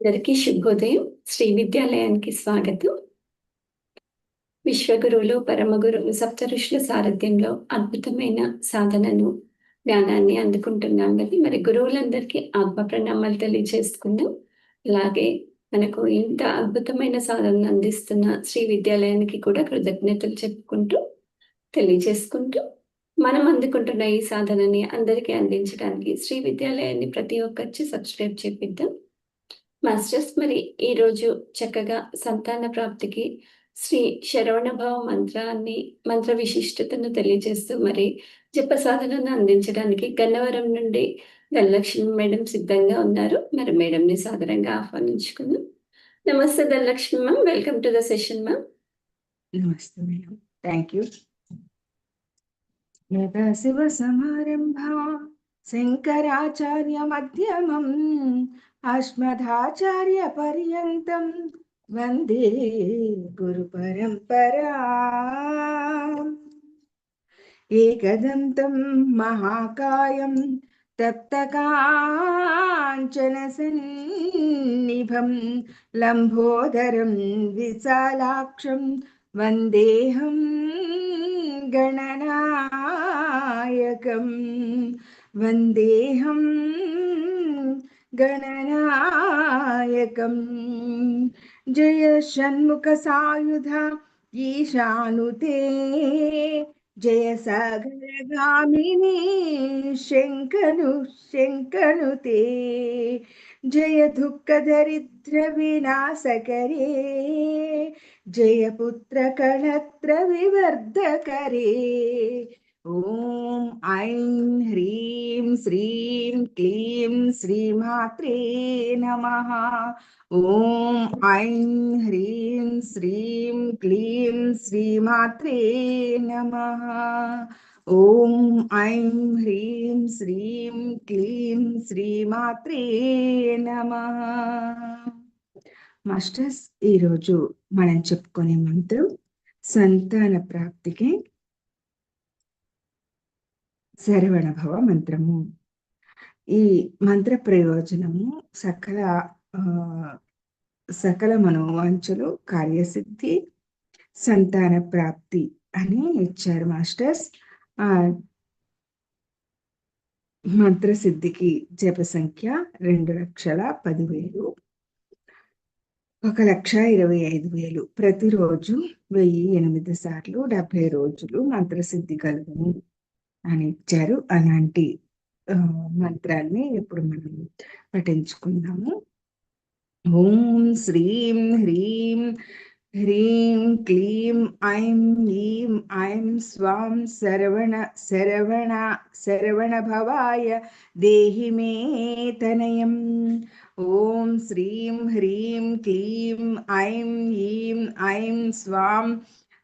అందరికీ శుభోదయం. శ్రీ విద్యాలయానికి స్వాగతం. విశ్వగురువులు పరమగురువులు సప్త సారథ్యంలో అద్భుతమైన సాధనను జ్ఞానాన్ని అందుకుంటున్నాం కదా. మరి గురువులందరికీ ఆత్మ ప్రణామాలు తెలియజేసుకుందాం. అలాగే మనకు ఇంత అద్భుతమైన సాధనను అందిస్తున్న శ్రీ విద్యాలయానికి కూడా కృతజ్ఞతలు చెప్పుకుంటూ తెలియజేసుకుంటూ మనం అందుకుంటున్న ఈ సాధనని అందరికీ అందించడానికి శ్రీ విద్యాలయాన్ని ప్రతి ఒక్కరికి సబ్స్క్రైబ్ చేపిద్దాం. మాస్టర్స్ మరి ఈరోజు చక్కగా సంతాన ప్రాప్తికి శ్రీ శరవణభావ మంత్రాన్ని మంత్ర విశిష్టతను తెలియజేస్తూ మరి జప సాధనను అందించడానికి గన్నవరం నుండి ధనలక్ష్మి మేడం సిద్ధంగా ఉన్నారు. మరి మేడంని సాధారణంగా ఆహ్వానించుకుందాం. నమస్తే Dhanalakshmi ma'am welcome to the session ma'am నమస్తే మేడం థ్యాంక్ యూ యదా శివ సమారంభ శంకరాచార్య మధ్యమం अस्मदाचार्यपर्यन्तं वन्दे गुरुपरम्परा। एकदन्तं महाकायं तप्तकाञ्चनसन्निभं लम्भोदरं विशालाक्षं वन्देहं गणनायकं। वन्देहम् गणनायक जय षण्मुख सायुध ईशानुते। जय सागरगामिनी शङ्कनु शङ्कनुते। जय दुःखदरिद्रविनाशकरे। जय पुत्रकणत्रविवर्धकरे ఓం ఐం హ్రీం శ్రీం క్లీం శ్రీమాత్రే నమ. ఓం ఐం హ్రీం శ్రీం క్లీం శ్రీమాత్రే నమ. ఓం ఐం హ్రీం శ్రీం క్లీం శ్రీమాత్రే నమ. మాస్టర్స్ ఈరోజు మనం చెప్పుకునే మంత్రం సంతాన ప్రాప్తికి శరవణభవ మంత్రము. ఈ మంత్ర ప్రయోజనము సకల సకల మనోవాంఛలు కార్యసిద్ధి సంతాన ప్రాప్తి అని ఇచ్చారు మాస్టర్స్. ఆ మంత్ర సిద్ధికి జప సంఖ్య రెండు లక్షల పదివేలు. ఒక లక్ష ఇరవై ఐదు వేలు. ప్రతిరోజు వెయ్యి ఎనిమిది సార్లు డెబ్బై రోజులు మంత్రసిద్ధి కలుగును. అని ఇచ్చారు. అలాంటి మంత్రాన్ని ఇప్పుడు మనం పఠించుకుందాము. ఓం శ్రీం హ్రీం హ్రీం క్లీం ఐం ఈం ఐం స్వాం శరవణ శరవణ శరవణ భవాయ దేహి మే తనయం. ఓం శ్రీం హ్రీం క్లీం ఐం ఈం ఐం స్వాం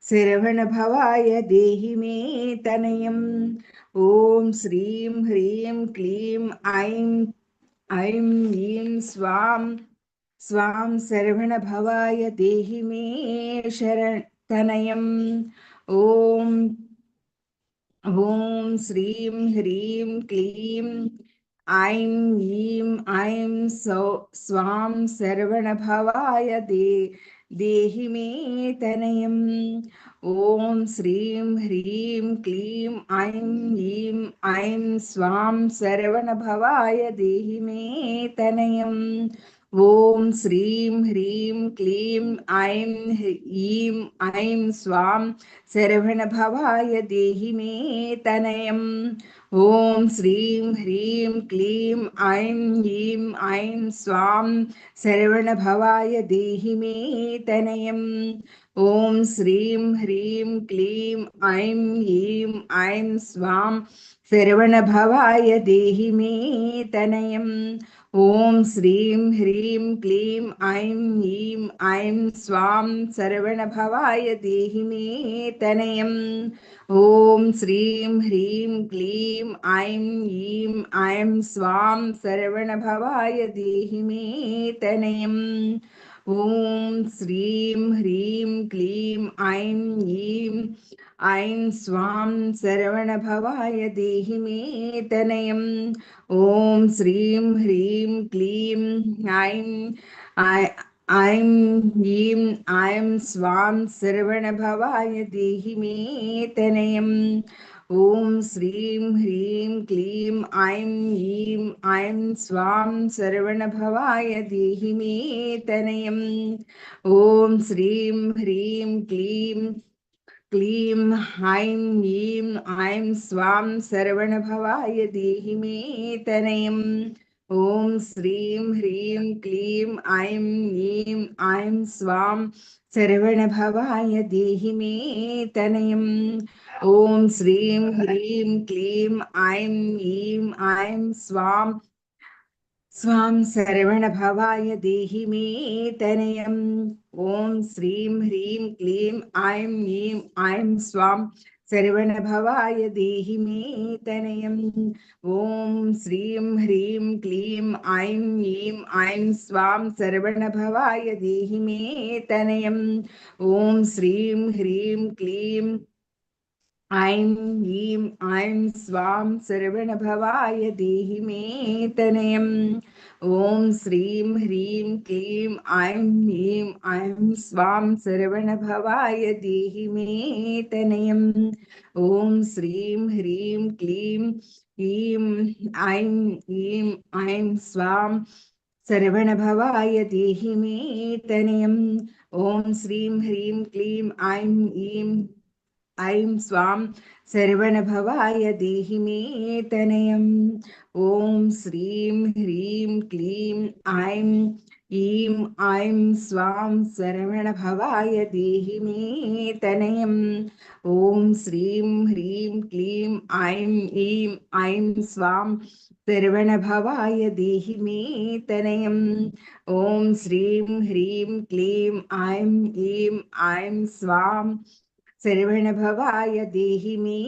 श्रवण भवाय देहि मे तनयम्। ॐ श्रीं ह्रीं क्लीं ऐं ऐं ईं स्वां स्वां श्रवणभवाय देहि मे शरण, तनयम्। ॐ ॐ श्रीं ह्रीं क्लीं ऐं ईं ऐं सौ स्वां शरवणभवाय दे देहि मे तनयम् ॐ श्रीं ह्रीं क्लीं ऐं लीं ऐं स्वां सरवणभवाय देहि मे तनयम् ॐ श्रीं ह्रीं क्लीं ऐं ईं ऐं स्वां सरवणभवाय देहि मे तनयम् ॐ श्रीं ह्रीं क्लीं ऐं ह्रीं ऐं स्वां श्रवणभवाय देहि मे तनयम्। ॐ श्रीं ह्रीं क्लीं ऐं ह्रीं ऐं स्वां श्रवणभवाय देहि मे तनयम्। ఓం శ్రీం హ్రీం క్లీం ఐం ఈం ఐం స్వాం శరవణ భవాయ దేహి మే తనయం. ఓం శ్రీం హ్రీం క్లీం ఐం ఈం ఐం స్వాం శరవణ భవాయ దేహి మే తనయం. ॐ श्रीं ह्रीं क्लीं ऐं ईं ऐं स्वां सरवणभवाय देहि मे तनयम् ॐ श्रीं ह्रीं क्लीं ऐं ऐं ईं ऐं स्वां सरवणभवाय देहि मे तनयम् ॐ श्रीं ह्रीं क्लीं ऐं ह्रीं ऐं स्वां सर्वणभवाय देहि मे तनयम्। ॐ श्रीं ह्रीं क्लीं क्लीं ऐं ह्रीं ऐं स्वां सर्वणभवाय देहि मे तनयम्। ॐ श्रीं ह्रीं क्लीं ऐं ह्रीं ऐं स्वां सर्वणभवाय देहि मे तनयम्। ॐ श्रीं ह्रीं क्लीं ऐं ह्रीं ऐं स्वां। स्वां सर्वणभवाय देहि मे तनयम्। ॐ श्रीं ह्रीं क्लीं ऐं ह्रीं ऐं स्वां सर्वणभवाय देहि मे तनयम्। ॐ श्रीं ह्रीं क्लीं ऐं ह्रीं ऐं स्वां सर्वणभवाय देहि मे तनयम्। ॐ श्रीं ह्रीं क्लीं ऐं ह्रीं ऐं स्वां सर्वणभवाय देहि मे तनयम्। ॐ श्रीं ह्रीं क्लीं ऐं ह्रीं ऐं स्वां सर्वणभवाय देहि मे तनयम्। ॐ श्रीं ह्रीं क्लीं ह्रीं ऐं ह्रीं ऐं स्वां सर्वणभवाय देहि मे तनयम्। ॐ श्रीं ह्रीं क्लीं ऐं ह्रीं ऐं स्वां सर्वणभवाय देहि मे तनयम् ॐ श्रीं ह्रीं क्लीं ऐं ईं ऐं स्वां सर्वणभवाय देहि मे तनयम् ॐ श्रीं ह्रीं क्लीं ऐं ईं ऐं स्वां सर्वणभवाय देहि मे तनयम् ॐ श्रीं ह्रीं क्लीं ऐं ईं ऐं स्वां सर्वणभवाय देहि मे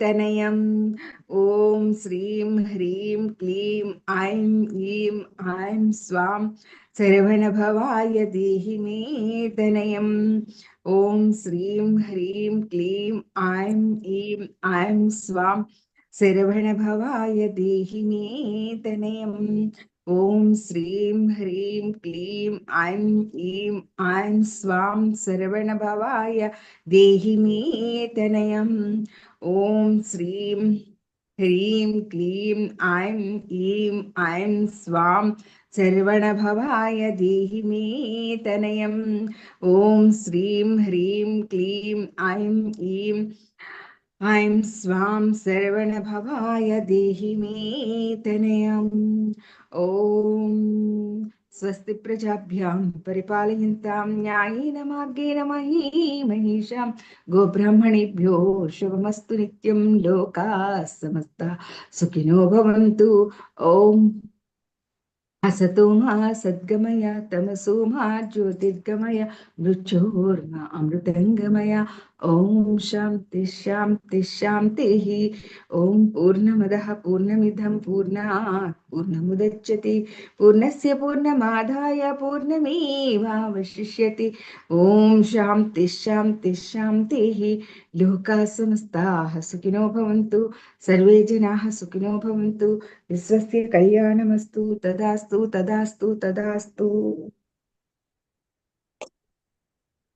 तनयम्। ॐ श्रीं ह्रीं क्लीं ऐं ईं ऐं स्वां सर्वणभवाय देहि मे तनयम्। ॐ श्रीं ह्रीं क्लीं ऐं ईं ऐं स्वां सर्वणभवाय देहि मे तनयम्। ॐ श्रीं ह्रीं क्लीं ऐं ईं ऐं स्वां सर्वणभवाय देहि मे तनयम् ॐ श्रीं ह्रीं क्लीं ऐं ईं ऐं स्वां सर्वणभवाय देहि मे तनयम् ॐ श्रीं ह्रीं क्लीं ऐं ईं ऐं स्वां सर्वणभवाय देहि मे तनयम् ॐ स्वस्ति प्रजाभ्यां परिपालयन्तां न्यायेन मार्गेण मही महिषां गोब्राह्मणेभ्यो शुभमस्तु नित्यं लोकाः समस्ता सुखिनो भवन्तु। ॐ असतो मा सद्गमय तमसो मा ज्योतिर्गमय मृत्योर्मा अमृतङ्गमय ॐ शान्ति शान्ति शान्तिः। ॐ पूर्णमदः पूर्णमिदं पूर्णात् पूर्णमुदच्यते पूर्णस्य पूर्णमादाय पूर्णमेवावशिष्यते। ॐ शान्ति शान्ति शान्तिः। लोकाः समस्ताः सुखिनो भवन्तु। सर्वे जनाः सुखिनो भवन्तु। विश्वस्य कल्याणमस्तु। तदास्तु तदास्तु तदास्तु।